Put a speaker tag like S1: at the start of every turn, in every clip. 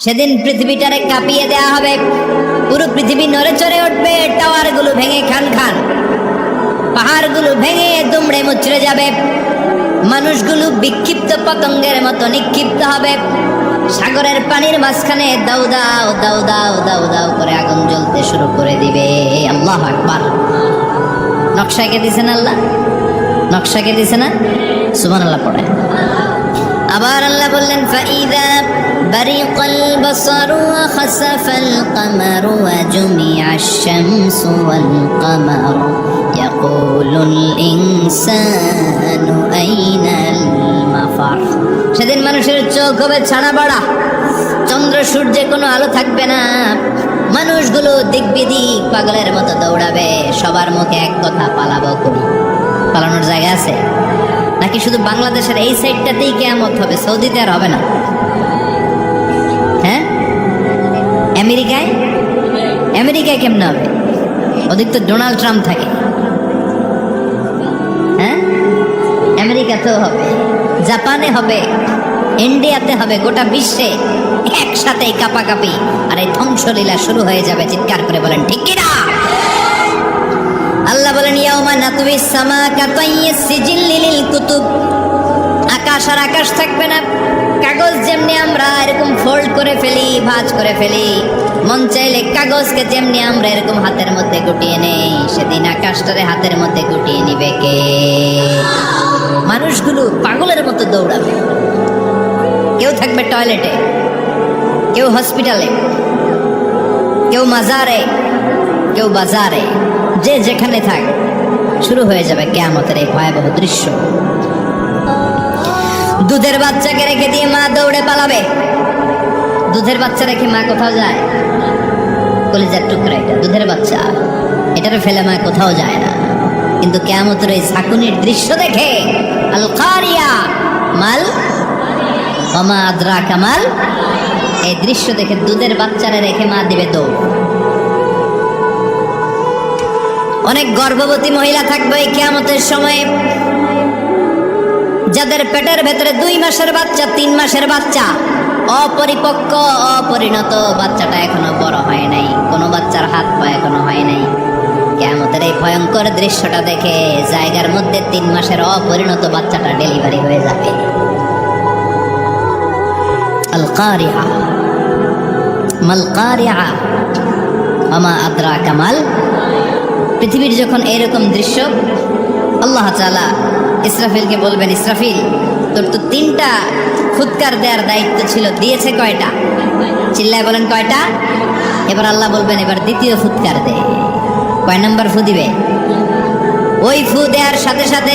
S1: সেদিন পৃথিবীটারে কাঁপিয়ে দেয়া হবে। পুরো পৃথিবী নড়ে চড়ে উঠবে, টাওয়ারগুলো ভেঙে খান খান। পাহাড়গুলো ভেঙে দুমড়ে মুচড়ে যাবে। মানুষগুলো বিক্ষিপ্ত পতঙ্গের মতো নিক্ষিপ্ত হবে। সাগরের পানির মাঝখানে দাউ দাও দাউ দাও দাউ দাও করে আগুন জ্বলতে শুরু করে দিবে। আল্লাহ আকবার। নকশাকে দিছেন আল্লাহ? নকশাকে দিছে না সুমান আল্লাহ পড়ে আল্লাহ বললেন ফাইদা برق البصر وخسف القمر وجمع الشمس والقمر يقول الإنسان أين المفر সেদিন মানুষের চোখ হবে ছানা বাড়া চন্দ্র সূর্যে কোনো আলো থাকবে না মানুষগুলো দিক বিদিক পাগলের মতো দৌড়াবে সবার মুখে এক কথা পালাবো করি পালানোর জায়গা আছে নাকি শুধু বাংলাদেশের এই সাইডটাতেই কেয়ামত হবে? সৌদিতে আর হবে না। হ্যাঁ? আমেরিকায়? আমেরিকায় কেমন হবে? ওদিক তো ডোনাল্ড ট্রাম্প থাকে। হ্যাঁ? আমেরিকাতেও হবে। জাপানে হবে। ইন্ডিয়াতে হবে। গোটা বিশ্বে একসাথে কাপাকাপি। আর এই ধ্বংসলীলা শুরু হয়ে যাবে, চিৎকার করে বলেন, ঠিক কিনা? নাতুবিস সামা কাতাইয়িস সিজিল্লিল কুতুব। আকাশ আর আকাশ থাকবে না। কাগজ যেমনি আমরা এরকম ফোল্ড করে ফেলি, ভাঁজ করে ফেলি। মন চাইলে কাগজকে যেমনি আমরা এরকম হাতের মধ্যে গুটিয়ে নেই, সেদিন আকাশটারে হাতের মধ্যে গুটিয়ে নিবে কে? মানুষগুলো পাগলের মতো দৌড়াবে। কেউ থাকবে টয়লেটে, কেউ হসপিটালে, কেউ মাজারে, কেউ বাজারে, যে যেখানে থাক। শুরু হয়ে যাবে কেয়ামতের এই ভয়াবহ দৃশ্য। দুধের বাচ্চাকে রেখে দিয়ে মা দৌড়ে পালাবে। দুধের বাচ্চা রেখে মা কোথাও যায় কলিজার টুকরা এটা, দুধের বাচ্চা। এটারে ফেলে মা কোথাও যায় না। কিন্তু কেয়ামতের এই ঝাঁকুনির দৃশ্য দেখে আল কারিয়া মাল অমা আদ্রা কামাল এই দৃশ্য দেখে দুধের বাচ্চারা রেখে মা দিবে দৌড়। অনেক গর্ভবতী মহিলা থাকবে এই কেয়ামতের সময়। যাদের পেটের ভেতরে দুই মাসের বাচ্চা, তিন মাসের বাচ্চা, অপরিপক্ক, অপরিণত বাচ্চাটা এখনও বড় হয় নাই। কোনো বাচ্চার হাত পা এখনও হয় নাই। কেমতের এই ভয়ঙ্কর দৃশ্যটা দেখে জায়গার মধ্যে তিন মাসের অপরিণত বাচ্চাটা ডেলিভারি হয়ে যাবে। আল কারিয়া মাল আমা আদ্রা কামাল পৃথিবীর যখন এরকম দৃশ্য, আল্লাহ তালা ইসরাফিলকে বলবেন, ইসরাফিল, তোর তো তিনটা ফুৎকার দেওয়ার দায়িত্ব ছিল, দিয়েছে কয়টা? চিল্লায় বলেন, কয়টা? এবার আল্লাহ বলবেন, এবার দ্বিতীয় ফুৎকার দে। কয় নম্বর ফু দিবে? ওই ফু দেওয়ার সাথে সাথে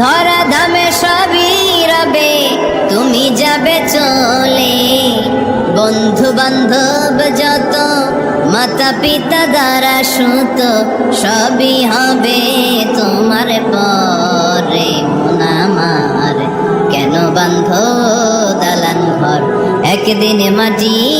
S1: ধরা ধামে সবই রবে, তুমি যাবে চলে। বন্ধু বান্ধব যত মাতা পিতা দ্বারা সুত, সবই হবে তোমার পরে। মোনামার কেন বান্ধ দালান ঘর? একদিন মাটির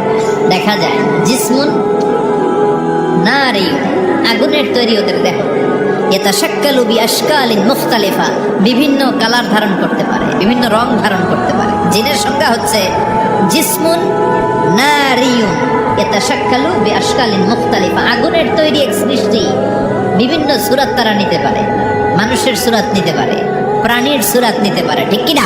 S1: দেখা যায়। জিসমুন নারী আগুনের তৈরি ওদের দেখো এটা শাক্কালু বি মুখতালিফা। বিভিন্ন কালার ধারণ করতে পারে, বিভিন্ন রং ধারণ করতে পারে। জিনের সংখ্যা হচ্ছে জিসমুন নারিয়ুন এটা শাক্কালু বি আশকালিন মুখতালিফা। আগুনের তৈরি এক সৃষ্টি বিভিন্ন সুরাত তারা নিতে পারে, মানুষের সুরাত নিতে পারে, প্রাণীর সুরাত নিতে পারে, ঠিক কিনা?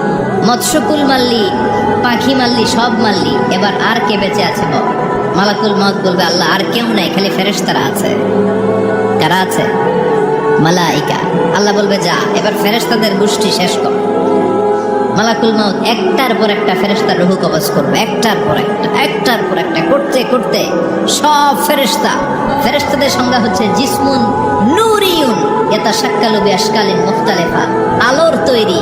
S1: মৎস্যকুল মারলি পাখি মারলি সব মারলি এবার আর কে বেঁচে আছে বল? মালাকুল মত বলবে, আল্লাহ, আর কেউ নাই, খালি ফেরেশতারা আছে। কারা আছে? মালাইকা। আল্লাহ বলবে, যা, এবার ফেরেশতাদের গোষ্ঠী শেষ কর। মালাকুল মাউত একটার পর একটা ফেরেশতার রুহু কবজ করবে, একটার পর একটা, একটার পর একটা, করতে করতে সব ফেরেশতা। ফেরেশতাদের সংজ্ঞা হচ্ছে জিসমুন নুরিউন এটা সাক্কালুবি আশকালিন মুখতালেফা। আলোর তৈরি।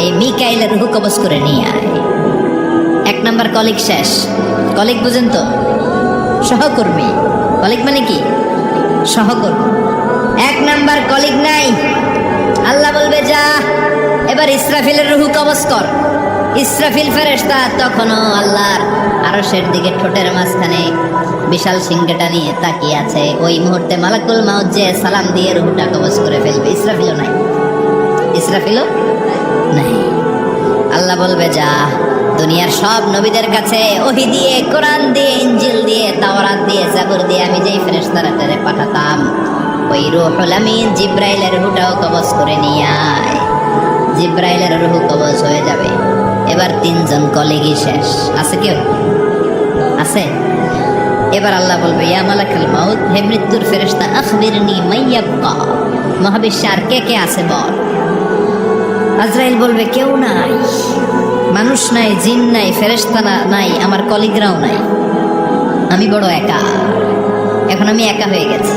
S1: এই মিকাইলের রুহ কবজ করে নিয়ে আয়। এক নম্বর কলিগ শেষ। কলিগ বুঝেন তো? সহকর্মী। কলিগ মানে কি? সহকর্মী। এক নাম্বার কলিগ নাই। আল্লাহ বলবে, যা, এবার ইসরাফিলের রুহু কবজ কর। ইসরাফিল ফেরেশতা তখনও আল্লাহর আরশের দিকে ঠোঁটের মাঝখানে বিশাল সিংহটা নিয়ে তাকিয়ে আছে। ওই মুহূর্তে মালাকুল মাউত যে সালাম দিয়ে রুহুটা কবজ করে ফেলবে। ইসরাফিলও নাই। ইসরাফিলও বলবে, যা, দুনিয়ার সব নবীদের কাছে ওহি দিয়ে, কোরআন দিয়ে, ইঞ্জিল দিয়ে, তাওরাত দিয়ে, জাবর দিয়ে আমি যেই ফেরেশতারা তাদের পাঠাতাম, ওই রুহুল আমিন জিব্রাইলের রুহুটাও কবজ করে নিয়ে আয়। জিব্রাইলের রুহু কবজ হয়ে যাবে। এবার তিনজন কলেগই শেষ। আছে কেউ? আছে? এবার আল্লাহ বলবে, ইয়া মালাকাল মাউত, হে মৃত্যুর ফেরেশতা, আখবিরনি মাইয়াবকা মহাবিশ্বে আর কে কে আছে বল? আজরাইল বলবে, কেউ নাই, মানুষ নাই, জিন নাই, ফেরেশতা না- নাই, আমার কলিগরাও নাই। আমি বড় একা। এখন আমি একা হয়ে গেছি।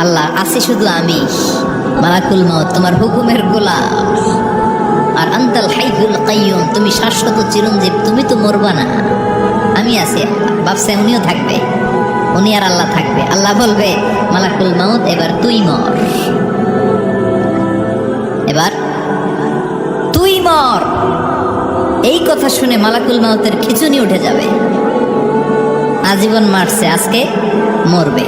S1: আল্লাহ, আছি শুধু আমি, মালাকুল মত তোমার হুকুমের গোলাম। আর আন্তাল হাইকুল কাইয়ুম, তুমি শাশ্বত চিরঞ্জীব, তুমি তো মরবা না। আমি আছি বাপসে উনিও থাকবে, উনি আর আল্লাহ থাকবে। আল্লাহ বলবে, মালাকুল মাউত, এবার তুই মর। এবার তুই মর। এই কথা শুনে মালাকুল মাউতের খিচুনি উঠে যাবে। আজীবন মারছে, আজকে মরবে।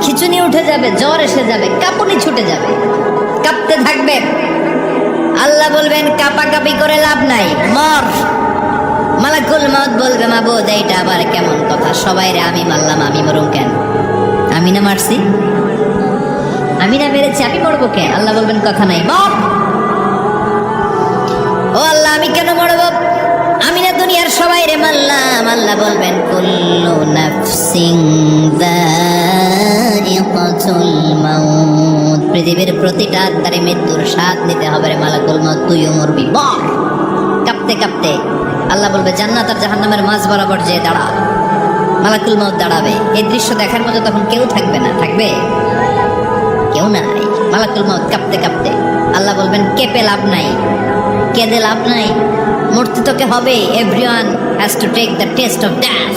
S1: খিচুনি উঠে যাবে, জ্বর এসে যাবে, কাঁপুনি ছুটে যাবে। কাঁপতে থাকবে। আল্লাহ বলবেন, কাপাকাপি করে লাভ নাই, মর। মালাকুল মত বলবে, মা বোধ, এইটা আবার কেমন কথা? সবাইরে আমি মারলাম, আমি মরুম কেন? আমি না মারছি। আমি না মেরেছি, আমি মরবো কে আল্লাহ বলবেন, কথা নাই, মর। ও আল্লাহ, আমি কেন মরব? আমি না দুনিয়ার সবাই রে মারলাম, আল্লাহ বলবেন, কুল্লু নাফসিং যায়িকাতুল মাউত। পৃথিবীর প্রতিটা আত্মারে মৃত্যুর স্বাদ নিতে হবে রে মালাকুল মাউত, তুইও মরবি, মর। কাঁপতে কাঁপতে আল্লাহ বলবে, জান্নাত আর জাহান্নামের মাঝ বরাবর যে দাঁড়া। মালাকুল মাউত দাঁড়াবে। এই দৃশ্য দেখার মতো তখন কেউ থাকবে না। থাকবে? কেউ নাই। মালাকুল মাউত কাঁপতে কাঁপতে আল্লাহ বলবেন, কেঁপে লাভ নাই। কেঁদে লাভ নাই। মূর্তি তোকে হবে, everyone has to take the taste of death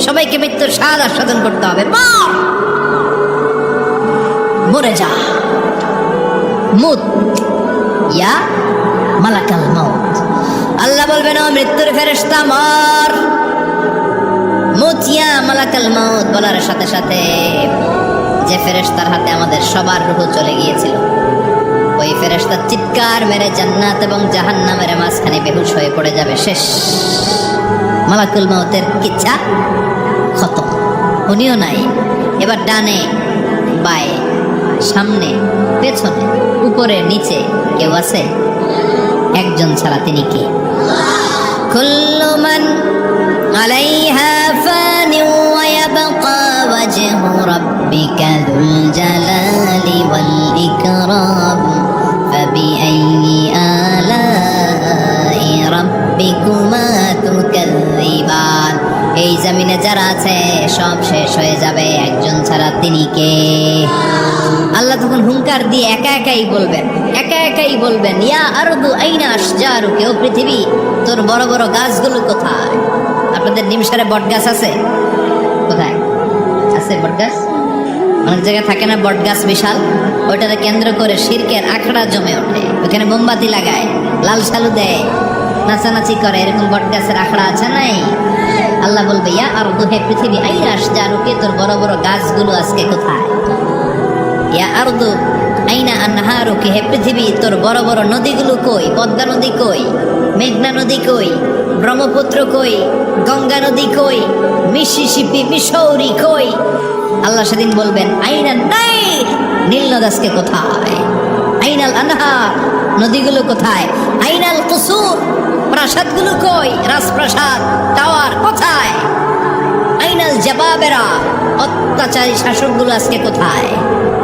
S1: সবাইকে মৃত্যুর স্বাদ আস্বাদন করতে হবে। মর! যা। মুত। ইয়া মালাকাল মাউত আল্লাহ বলবেন, ও মৃত্যুর ফেরেশতা, মর! মুতিয়া মালাকাল মাউত বলার সাথে সাথে যে ফেরেশতার হাতে আমাদের সবার রূহ চলে গিয়েছিল, ওই ফেরেশতার চিৎকার মেরে জান্নাত এবং জাহান্নামের মাঝখানে বেহুশ হয়ে পড়ে যাবে। শেষ। মালাকুল মাউতের কিচ্ছা খতম। উনিও নাই। এবার ডানে, বায়ে, সামনে, পেছনে, উপরে, নিচে কেউ আছে? একজন ছাড়া তিনি কি? কুল্লু মান আলাইহা ফানি ইকরাম ফাবিআইয়ি আলাই রাব্বিকুমা তুকাযযিবান এই জমিনে যারা আছে, সব শেষ হয়ে যাবে। একজন ছাড়া তিনি কে? আল্লাহ তখন হুঙ্কার দিয়ে একা একাই বলবেন, একা একাই বলবেন, ইয়া আরদু আইনা আশজারু কেউ পৃথিবী, তোর বড় বড় গাছগুলো কোথায়? আপনাদের নিমসারে বট গাছ আছে? কোথায়? আছে বট গাছ অনেক জায়গায় থাকে না বট গাছ বিশাল? ওইটাকে কেন্দ্র করে শিরকের আখড়া জমে ওঠে। ওখানে মোমবাতি লাগায়, লাল সালু দেয়, নাচানাচি করে। এরকম বট গাছের আখড়া আছে নাই? আল্লাহ বলবে, ইয়া আর দুহে পৃথিবী আই আইনা আশজারুকে তোর বড় বড় গাছগুলো আজকে কোথায়? ইয়া আরদু, আইনা আনহারুকে হে পৃথিবী, তোর বড় বড় নদীগুলো কই? পদ্মা নদী কই? মেঘনা নদী কই? ব্রহ্মপুত্র কই? গঙ্গা নদী কই? মিসিসিপি মিসৌরি কই? আল্লাহ সেদিন বলবেন আইনা নাই, নীল নদাসকে কোথায়? আইনাল আনহার, নদীগুলো কোথায়? আইনাল কুসুর, প্রাসাদগুলো কই? রাজপ্রাসাদ, টাওয়ার কোথায়? আইনাল জবাবেরা, অত্যাচারী শাসকগুলো আজকে কোথায়?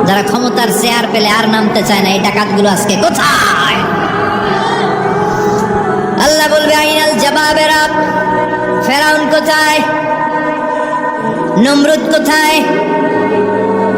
S1: যারা ক্ষমতার চেয়ার পেলে আর নামতে চায় না, এই ডাকাতগুলো আজকে কোথায়? আল্লাহ বলবে, আইনাল জবাবেরা, ফেরাউন কোথায়? নমরুদ কোথায়?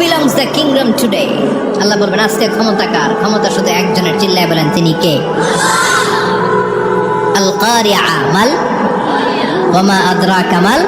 S1: বিলংস দ্য কিংডম টুডে আল্লাহ বলবেন, আজকে ক্ষমতা কার? ক্ষমতা শুধু একজনের চিল্লায় বলেন, তিনি কে? আল কারিয়া মাল ওমা আদরা কামাল